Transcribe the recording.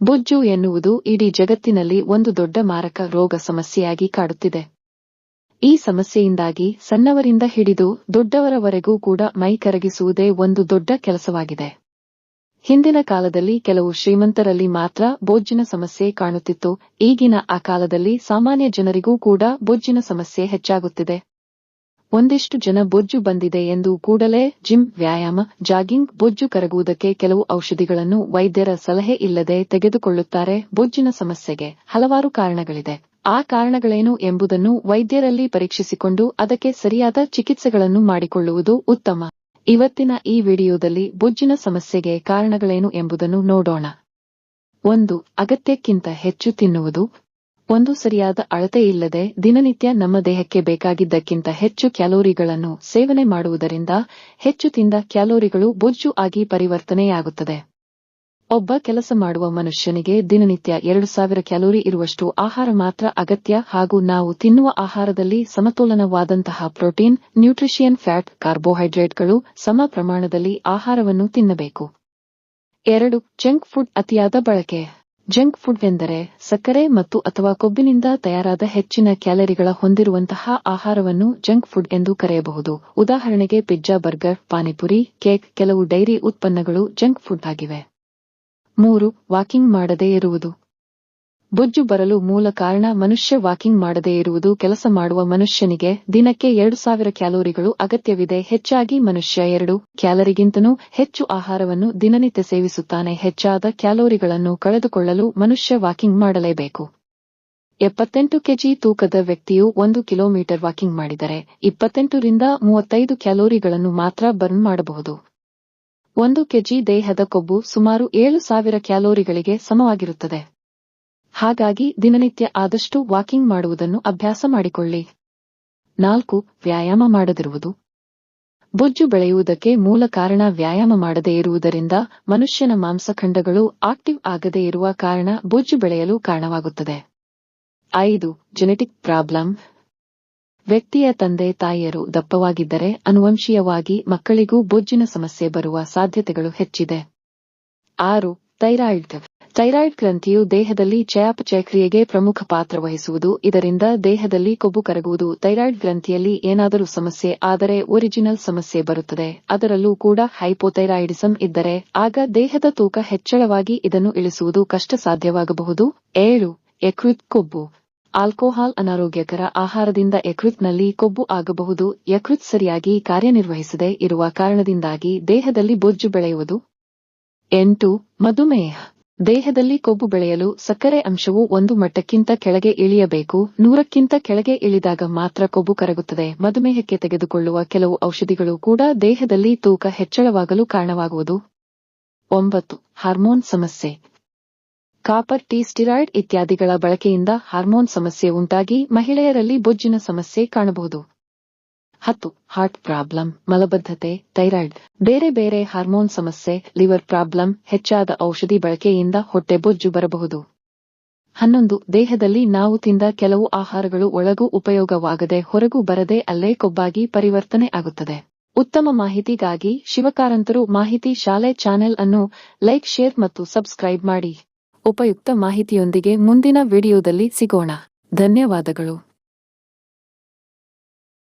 ಬೊಜ್ಜು ಎನ್ನುವುದು ಇಡೀ ಜಗತ್ತಿನಲ್ಲಿ ಒಂದು ದೊಡ್ಡ ಮಾರಕ ರೋಗ ಸಮಸ್ಯೆಯಾಗಿ ಕಾಡುತ್ತಿದೆ. ಈ ಸಮಸ್ಯೆಯಿಂದಾಗಿ ಸಣ್ಣವರಿಂದ ಹಿಡಿದು ದೊಡ್ಡವರವರೆಗೂ ಕೂಡ ಮೈ ಕರಗಿಸುವುದೇ ಒಂದು ದೊಡ್ಡ ಕೆಲಸವಾಗಿದೆ. ಹಿಂದಿನ ಕಾಲದಲ್ಲಿ ಕೆಲವು ಶ್ರೀಮಂತರಲ್ಲಿ ಮಾತ್ರ ಬೊಜ್ಜಿನ ಸಮಸ್ಯೆ ಕಾಣುತ್ತಿತ್ತು, ಈಗಿನ ಆ ಕಾಲದಲ್ಲಿ ಸಾಮಾನ್ಯ ಜನರಿಗೂ ಕೂಡ ಬೊಜ್ಜಿನ ಸಮಸ್ಯೆ ಹೆಚ್ಚಾಗುತ್ತಿದೆ. ಒಂದಿಷ್ಟು ಜನ ಬೊಜ್ಜು ಬಂದಿದೆ ಎಂದು ಕೂಡಲೇ ಜಿಮ್, ವ್ಯಾಯಾಮ, ಜಾಗಿಂಗ್, ಬೊಜ್ಜು ಕರಗುವುದಕ್ಕೆ ಕೆಲವು ಔಷಧಿಗಳನ್ನು ವೈದ್ಯರ ಸಲಹೆ ಇಲ್ಲದೆ ತೆಗೆದುಕೊಳ್ಳುತ್ತಾರೆ ಬೊಜ್ಜಿನ ಸಮಸ್ಯೆಗೆ ಹಲವಾರು ಕಾರಣಗಳಿದೆ. ಆ ಕಾರಣಗಳೇನು ಎಂಬುದನ್ನು ವೈದ್ಯರಲ್ಲಿ ಪರೀಕ್ಷಿಸಿಕೊಂಡು ಅದಕ್ಕೆ ಸರಿಯಾದ ಚಿಕಿತ್ಸೆಗಳನ್ನು ಮಾಡಿಕೊಳ್ಳುವುದು ಉತ್ತಮ. ಇವತ್ತಿನ ಈ ವಿಡಿಯೋದಲ್ಲಿ ಬೊಜ್ಜಿನ ಸಮಸ್ಯೆಗೆ ಕಾರಣಗಳೇನು ಎಂಬುದನ್ನು ನೋಡೋಣ. ಒಂದು, ಅಗತ್ಯಕ್ಕಿಂತ ಹೆಚ್ಚು ತಿನ್ನುವುದು. ಒಂದು ಸರಿಯಾದ ಅಳತೆ ಇಲ್ಲದೆ ದಿನನಿತ್ಯ ನಮ್ಮ ದೇಹಕ್ಕೆ ಬೇಕಾಗಿದ್ದಕ್ಕಿಂತ ಹೆಚ್ಚು ಕ್ಯಾಲೋರಿಗಳನ್ನು ಸೇವನೆ ಮಾಡುವುದರಿಂದ ಹೆಚ್ಚು ತಿಂದ ಕ್ಯಾಲೋರಿಗಳು ಬೊಜ್ಜು ಆಗಿ ಪರಿವರ್ತನೆಯಾಗುತ್ತದೆ. ಒಬ್ಬ ಕೆಲಸ ಮಾಡುವ ಮನುಷ್ಯನಿಗೆ ದಿನನಿತ್ಯ ಎರಡು ಸಾವಿರ ಕ್ಯಾಲೋರಿ ಇರುವಷ್ಟು ಆಹಾರ ಮಾತ್ರ ಅಗತ್ಯ ಹಾಗೂ ನಾವು ತಿನ್ನುವ ಆಹಾರದಲ್ಲಿ ಸಮತೋಲನವಾದಂತಹ ಪ್ರೋಟೀನ್, ನ್ಯೂಟ್ರಿಷಿಯನ್ ಫ್ಯಾಟ್, ಕಾರ್ಬೋಹೈಡ್ರೇಟ್ಗಳು ಸಮ ಪ್ರಮಾಣದಲ್ಲಿ ಆಹಾರವನ್ನು ತಿನ್ನಬೇಕು. ಎರಡು, ಜಂಕ್ ಫುಡ್ ಅತಿಯಾದ ಬಳಕೆ. ಜಂಕ್ ಫುಡ್ ಎಂದರೆ ಸಕ್ಕರೆ ಮತ್ತು ಅಥವಾ ಕೊಬ್ಬಿನಿಂದ ತಯಾರಾದ ಹೆಚ್ಚಿನ ಕ್ಯಾಲರಿಗಳ ಹೊಂದಿರುವಂತಹ ಆಹಾರವನ್ನು ಜಂಕ್ ಫುಡ್ ಎಂದು ಕರೆಯಬಹುದು. ಉದಾಹರಣೆಗೆ ಪಿಜ್ಜಾ, ಬರ್ಗರ್, ಪಾನಿಪುರಿ, ಕೇಕ್, ಕೆಲವು ಡೈರಿ ಉತ್ಪನ್ನಗಳು ಜಂಕ್ ಫುಡ್ ಆಗಿವೆ. ಮೂರು, ವಾಕಿಂಗ್ ಮಾಡದೇ ಇರುವುದು. ಬೊಜ್ಜು ಬರಲು ಮೂಲ ಕಾರಣ ಮನುಷ್ಯ ವಾಕಿಂಗ್ ಮಾಡದೇ ಇರುವುದು. ಕೆಲಸ ಮಾಡುವ ಮನುಷ್ಯನಿಗೆ ದಿನಕ್ಕೆ ಎರಡು ಸಾವಿರ ಕ್ಯಾಲೋರಿಗಳು ಅಗತ್ಯವಿದೆ. ಹೆಚ್ಚಾಗಿ ಮನುಷ್ಯ ಎರಡು ಕ್ಯಾಲರಿಗಿಂತನೂ ಹೆಚ್ಚು ಆಹಾರವನ್ನು ದಿನನಿತ್ಯ ಸೇವಿಸುತ್ತಾನೆ. ಹೆಚ್ಚಾದ ಕ್ಯಾಲೋರಿಗಳನ್ನು ಕಳೆದುಕೊಳ್ಳಲು ಮನುಷ್ಯ ವಾಕಿಂಗ್ ಮಾಡಲೇಬೇಕು. ಎಪ್ಪತ್ತೆಂಟು ಕೆಜಿ ತೂಕದ ವ್ಯಕ್ತಿಯು ಒಂದು ಕಿಲೋಮೀಟರ್ ವಾಕಿಂಗ್ ಮಾಡಿದರೆ ಇಪ್ಪತ್ತೆಂಟರಿಂದ ಮೂವತ್ತೈದು ಕ್ಯಾಲೋರಿಗಳನ್ನು ಮಾತ್ರ ಬರ್ನ್ ಮಾಡಬಹುದು. ಒಂದು ಕೆಜಿ ದೇಹದ ಕೊಬ್ಬು ಸುಮಾರು ಏಳು ಸಾವಿರ ಕ್ಯಾಲೋರಿಗಳಿಗೆ ಸಮವಾಗಿರುತ್ತದೆ. ಹಾಗಾಗಿ ದಿನನಿತ್ಯ ಆದಷ್ಟು ವಾಕಿಂಗ್ ಮಾಡುವುದನ್ನು ಅಭ್ಯಾಸ ಮಾಡಿಕೊಳ್ಳಿ. ನಾಲ್ಕು, ವ್ಯಾಯಾಮ ಮಾಡದಿರುವುದು. ಬೊಜ್ಜು ಬೆಳೆಯುವುದಕ್ಕೆ ಮೂಲ ಕಾರಣ ವ್ಯಾಯಾಮ ಮಾಡದೇ ಇರುವುದರಿಂದ ಮನುಷ್ಯನ ಮಾಂಸಖಂಡಗಳು ಆಕ್ಟಿವ್ ಆಗದೇ ಇರುವ ಕಾರಣ ಬೊಜ್ಜು ಬೆಳೆಯಲು ಕಾರಣವಾಗುತ್ತದೆ. ಐದು ಜೆನೆಟಿಕ್ ಪ್ರಾಬ್ಲಮ್ ವ್ಯಕ್ತಿಯ ತಂದೆ ತಾಯಿಯರು ದಪ್ಪವಾಗಿದ್ದರೆ ಅನುವಂಶೀಯವಾಗಿ ಮಕ್ಕಳಿಗೂ ಬೊಜ್ಜಿನ ಸಮಸ್ಯೆ ಬರುವ ಸಾಧ್ಯತೆಗಳು ಹೆಚ್ಚಿದೆ. ಆರು ಥೈರಾಯ್ಡ್ ಥೈರಾಯ್ಡ್ ಗ್ರಂಥಿಯು ದೇಹದಲ್ಲಿ ಚಯಾಪಚಯಕ್ರಿಯೆಗೆ ಪ್ರಮುಖ ಪಾತ್ರ ವಹಿಸುವುದು. ಇದರಿಂದ ದೇಹದಲ್ಲಿ ಕೊಬ್ಬು ಕರಗುವುದು. ಥೈರಾಯ್ಡ್ ಗ್ರಂಥಿಯಲ್ಲಿ ಏನಾದರೂ ಸಮಸ್ಯೆ ಆದರೆ ಒರಿಜಿನಲ್ ಸಮಸ್ಯೆ ಬರುತ್ತದೆ. ಅದರಲ್ಲೂ ಕೂಡ ಹೈಪೋಥೈರಾಯ್ಡಿಸಂ ಇದ್ದರೆ ಆಗ ದೇಹದ ತೂಕ ಹೆಚ್ಚಳವಾಗಿ ಇದನ್ನು ಇಳಿಸುವುದು ಕಷ್ಟ ಸಾಧ್ಯವಾಗಬಹುದು ಏಳು, ಯಕೃತ್ ಕೊಬ್ಬು. ಆಲ್ಕೋಹಾಲ್ ಅನಾರೋಗ್ಯಕರ ಆಹಾರದಿಂದ ಯಕೃತ್ನಲ್ಲಿ ಕೊಬ್ಬು ಆಗಬಹುದು. ಯಕೃತ್ ಸರಿಯಾಗಿ ಕಾರ್ಯನಿರ್ವಹಿಸದೆ ಇರುವ ಕಾರಣದಿಂದಾಗಿ ದೇಹದಲ್ಲಿ ಬೊಜ್ಜು ಬೆಳೆಯುವುದು. ಎಂಟು, ಮಧುಮೇಹ. ದೇಹದಲ್ಲಿ ಕೊಬ್ಬು ಬೆಳೆಯಲು ಸಕ್ಕರೆ ಅಂಶವು ಒಂದು ಮಟ್ಟಕ್ಕಿಂತ ಕೆಳಗೆ ಇಳಿಯಬೇಕು. ನೂರಕ್ಕಿಂತ ಕೆಳಗೆ ಇಳಿದಾಗ ಮಾತ್ರ ಕೊಬ್ಬು ಕರಗುತ್ತದೆ. ಮಧುಮೇಹಕ್ಕೆ ತೆಗೆದುಕೊಳ್ಳುವ ಕೆಲವು ಔಷಧಿಗಳು ಕೂಡ ದೇಹದಲ್ಲಿ ತೂಕ ಹೆಚ್ಚಳವಾಗಲು ಕಾರಣವಾಗುವುದು. ಒಂಬತ್ತು, ಹಾರ್ಮೋನ್ ಸಮಸ್ಯೆ. ಕಾಪರ್ ಟಿ ಸ್ಟಿರಾಯ್ಡ್ ಇತ್ಯಾದಿಗಳ ಬಳಕೆಯಿಂದ ಹಾರ್ಮೋನ್ ಸಮಸ್ಯೆ ಉಂಟಾಗಿ ಮಹಿಳೆಯರಲ್ಲಿ ಬೊಜ್ಜಿನ ಸಮಸ್ಯೆ ಕಾಣಬಹುದು. ಹತ್ತು ಹಾರ್ಟ್ ಪ್ರಾಬ್ಲಮ್ ಮಲಬದ್ಧತೆ ಥೈರಾಯ್ಡ್ ಬೇರೆ ಬೇರೆ ಹಾರ್ಮೋನ್ ಸಮಸ್ಯೆ ಲಿವರ್ ಪ್ರಾಬ್ಲಮ್ ಹೆಚ್ಚಾದ ಔಷಧಿ ಬಳಕೆಯಿಂದ ಹೊಟ್ಟೆ ಬೊಜ್ಜು ಬರಬಹುದು. ಹನ್ನೊಂದು, ದೇಹದಲ್ಲಿ ನಾವು ತಿಂದ ಕೆಲವು ಆಹಾರಗಳು ಒಳಗೂ ಉಪಯೋಗವಾಗದೆ ಹೊರಗೂ ಬರದೆ ಅಲ್ಲೇ ಕೊಬ್ಬಾಗಿ ಪರಿವರ್ತನೆ ಆಗುತ್ತದೆ. ಉತ್ತಮ ಮಾಹಿತಿಗಾಗಿ ಶಿವಕಾರಂತರು ಮಾಹಿತಿ ಶಾಲೆ ಚಾನೆಲ್ ಅನ್ನು ಲೈಕ್ ಶೇರ್ ಮತ್ತು ಸಬ್ಸ್ಕ್ರೈಬ್ ಮಾಡಿ. ಉಪಯುಕ್ತ ಮಾಹಿತಿಯೊಂದಿಗೆ ಮುಂದಿನ ವಿಡಿಯೋದಲ್ಲಿ ಸಿಗೋಣ. ಧನ್ಯವಾದಗಳು.